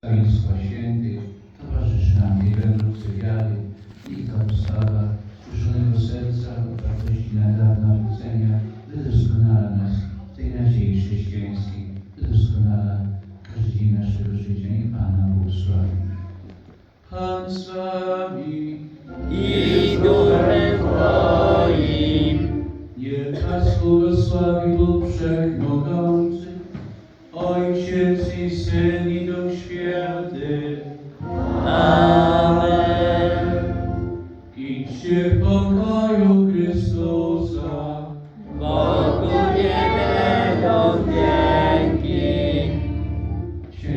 Państwa Świętych, towarzyszy nam wielce wiary i ta postawa kruszonego serca, otwartości na dar nawrócenia wydoskonala nas w tej nadziei chrześcijańskiej, wydoskonala każdy dzień naszego życia i Pana błogosławi. Pan z Wami, i duchem Twoim. niech nas błogosławi Bóg Wszechmogący, Ojciec i Syn i Duch